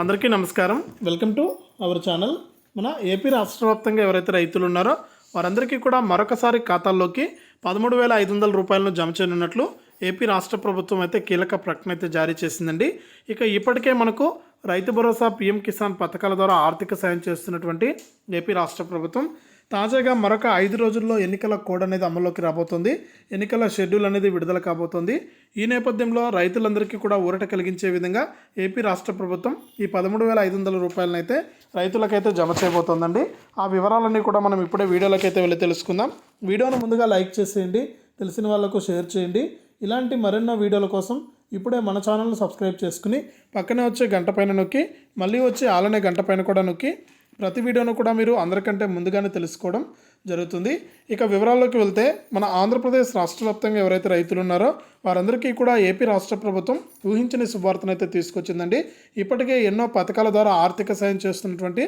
అందరికీ నమస్కారం. Welcome to our channel మన ఏపీ రాష్ట్ర వ్యాప్తంగా ఎవరైతే రైతులు ఉన్నారో వారందరికీ కూడా మరొకసారి ఖాతాల్లోకి పదమూడు వేల ఐదు వందల రూపాయలను జమ చేయనున్నట్లు ఏపీ రాష్ట్ర ప్రభుత్వం అయితే కీలక ప్రకటన అయితే జారీ చేసిందండి. ఇక ఇప్పటికే మనకు రైతు భరోసా పీఎం కిసాన్ పథకాల ద్వారా ఆర్థిక సాయం చేస్తున్నటువంటి ఏపీ రాష్ట్ర ప్రభుత్వం తాజాగా మరొక ఐదు రోజుల్లో ఎన్నికల కోడ్ అనేది అమల్లోకి రాబోతుంది. ఎన్నికల షెడ్యూల్ అనేది విడుదల కాబోతోంది. ఈ నేపథ్యంలో రైతులందరికీ కూడా ఊరట కలిగించే విధంగా ఏపీ రాష్ట్ర ప్రభుత్వం ఈ పదమూడు వేల ఐదు వందల రూపాయలనైతే రైతులకైతే జమ చేయబోతోందండి. ఆ వివరాలన్నీ కూడా మనం ఇప్పుడే వీడియోలకైతే వెళ్ళి తెలుసుకుందాం. వీడియోను ముందుగా లైక్ చేసేయండి తెలిసిన వాళ్ళకు షేర్ చేయండి. ఇలాంటి మరెన్నో వీడియోల కోసం ఇప్పుడే మన ఛానల్ను సబ్స్క్రైబ్ చేసుకుని పక్కనే వచ్చే గంట పైన నొక్కి మళ్ళీ వచ్చే ఆలనే గంట పైన కూడా నొక్కి ప్రతి వీడియోను కూడా మీరు అందరికంటే ముందుగానే తెలుసుకోవడం జరుగుతుంది. ఇక వివరాల్లోకి వెళ్తే మన ఆంధ్రప్రదేశ్ రాష్ట్ర వ్యాప్తంగా ఎవరైతే రైతులు ఉన్నారో వారందరికీ కూడా ఏపీ రాష్ట్ర ప్రభుత్వం ఊహించని శుభార్తనైతే తీసుకొచ్చిందండి. ఇప్పటికే ఎన్నో పథకాల ద్వారా ఆర్థిక సాయం చేస్తున్నటువంటి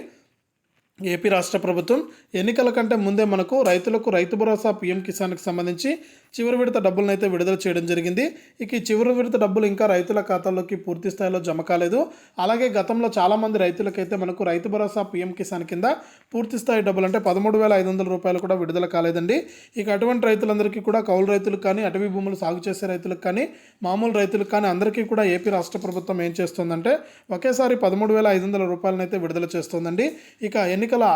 ఏపీ రాష్ట్ర ప్రభుత్వం ఎన్నికల కంటే ముందే మనకు రైతులకు రైతు భరోసా పీఎం కిసాన్కి సంబంధించి చివరి విడత డబ్బులను అయితే విడుదల చేయడం జరిగింది. ఇక ఈ చివరి విడత డబ్బులు ఇంకా రైతుల ఖాతాల్లోకి పూర్తి స్థాయిలో జమ కాలేదు. అలాగే గతంలో చాలామంది రైతులకైతే మనకు రైతు భరోసా పీఎం కిసాన్ కింద పూర్తి స్థాయి డబ్బులు అంటే పదమూడు వేల ఐదు వందల రూపాయలు కూడా విడుదల కాలేదండి. ఇక అటువంటి రైతులందరికీ కూడా కౌలు రైతులకు కానీ అటవీ భూములు సాగు చేసే రైతులకు కానీ మామూలు రైతులకు కానీ అందరికీ కూడా ఏపీ రాష్ట్ర ప్రభుత్వం ఏం చేస్తుందంటే ఒకేసారి పదమూడు వేల ఐదు వందల రూపాయలను అయితే విడుదల చేస్తుందండి. ఇక ఎన్ని ఎన్నికల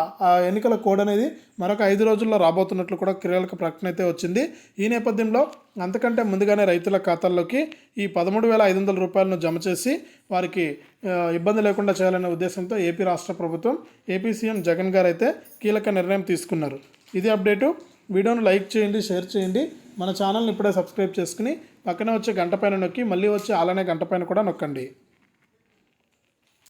ఎన్నికల కోడ్ అనేది మరొక ఐదు రోజుల్లో రాబోతున్నట్లు కూడా క్రియలకు ప్రకటన అయితే వచ్చింది. ఈ నేపథ్యంలో అంతకంటే ముందుగానే రైతుల ఖాతాల్లోకి ఈ పదమూడు వేల ఐదు వందల రూపాయలను జమ చేసి వారికి ఇబ్బంది లేకుండా చేయాలనే ఉద్దేశంతో ఏపీ రాష్ట్ర ప్రభుత్వం ఏపీ సీఎం జగన్ గారు అయితే కీలక నిర్ణయం తీసుకున్నారు. ఇది అప్డేటు. వీడియోను లైక్ చేయండి షేర్ చేయండి. మన ఛానల్ని ఇప్పుడే సబ్స్క్రైబ్ చేసుకుని పక్కనే వచ్చే గంట పైన నొక్కి మళ్ళీ వచ్చే అలానే గంట పైన కూడా నొక్కండి.